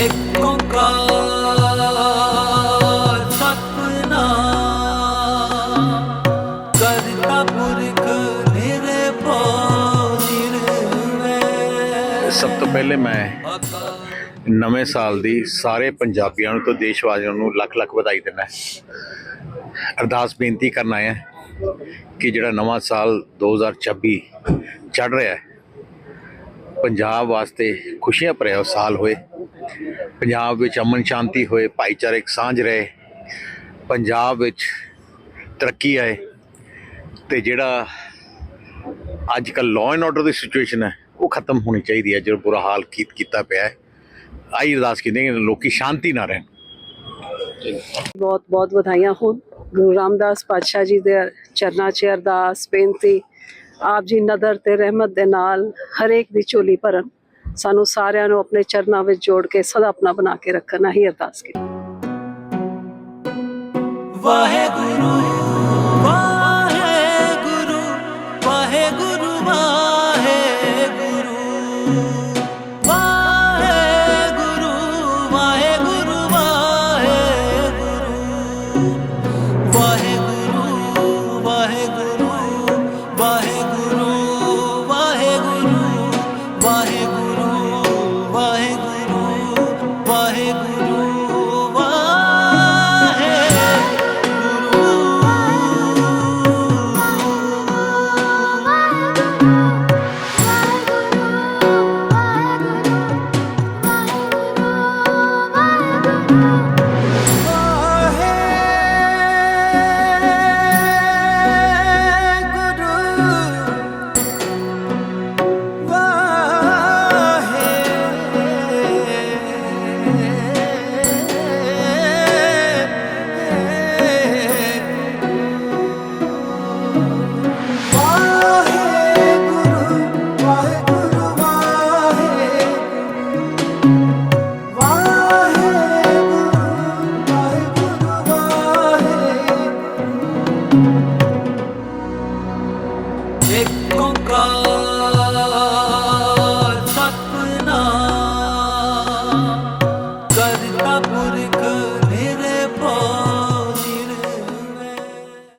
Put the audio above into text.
ਇੱਕ ਓੰਕਾਰ ਸਤਿਨਾਮ ਕਰਤਾ ਪੁਰਖ ਨਿਰਭਉ ਨਿਰਵੈਰ ਸਭ ਤੋਂ ਪਹਿਲੇ ਮੈਂ ਨਵੇਂ ਸਾਲ ਦੀ ਸਾਰੇ ਪੰਜਾਬੀਆਂ ਨੂੰ ਤੇ ਦੇਸ਼ ਵਾਸੀਆਂ ਨੂੰ ਲੱਖ ਲੱਖ ਵਧਾਈ ਦਿੰਦਾ ਅਰਦਾਸ ਬੇਨਤੀ ਕਰਨ ਆਇਆ ਕਿ ਜਿਹੜਾ ਨਵਾਂ ਸਾਲ 2026 ਚੜ ਰਿਹਾ ਹੈ, ਪੰਜਾਬ ਵਾਸਤੇ ਖੁਸ਼ੀਆਂ ਭਰਿਆ ਸਾਲ ਹੋਏ। ਪੰਜਾਬ ਵਿੱਚ ਅਮਨ ਸ਼ਾਂਤੀ ਹੋਏ ਭਾਈਚਾਰਕ ਸਾਂਝ ਰਹੇ, ਪੰਜਾਬ ਵਿੱਚ ਤਰੱਕੀ ਆਏ ਤੇ ਜਿਹੜਾ ਅੱਜ ਕੱਲ ਲਾਅ ਐਂਡ ਆਰਡਰ ਦੀ ਸਿਚੁਏਸ਼ਨ ਹੈ, ਉਹ ਖਤਮ ਹੋਣੀ ਚਾਹੀਦੀ ਹੈ, ਜਿਹੜਾ ਬੁਰਾ ਹਾਲ ਕੀਤ ਕੀਤਾ ਪਿਆ ਹੈ। ਆਈ ਅਰਦਾਸ ਕਰਦੇ ਕਿ ਲੋਕੀ ਸ਼ਾਂਤੀ ਨਾ ਰਹਿਣ। ਬਹੁਤ ਬਹੁਤ ਵਧਾਈਆਂ ਹੋਣ। ਗੁਰੂ ਰਾਮਦਾਸ ਪਾਤਸ਼ਾਹ ਜੀ ਦੇ ਚਰਨਾਂ 'ਚ ਅਰਦਾਸ, ਬੇਨਤੀ, ਆਪ ਜੀ ਨਦਰ ਤੇ ਰਹਿਮਤ ਦੇ ਨਾਲ ਹਰੇਕ ਦੀ ਝੋਲੀ ਭਰਨ। ਸਾਨੂੰ ਸਾਰਿਆਂ ਨੂੰ ਆਪਣੇ ਚਰਨਾਂ ਵਿੱਚ ਜੋੜ ਕੇ ਸਦਾ ਆਪਣਾ ਬਣਾ ਕੇ ਰੱਖਣਾ ਹੀ ਅਰਦਾਸ ਕੀਤੀ। ਵਾਹਿਗੁਰੂ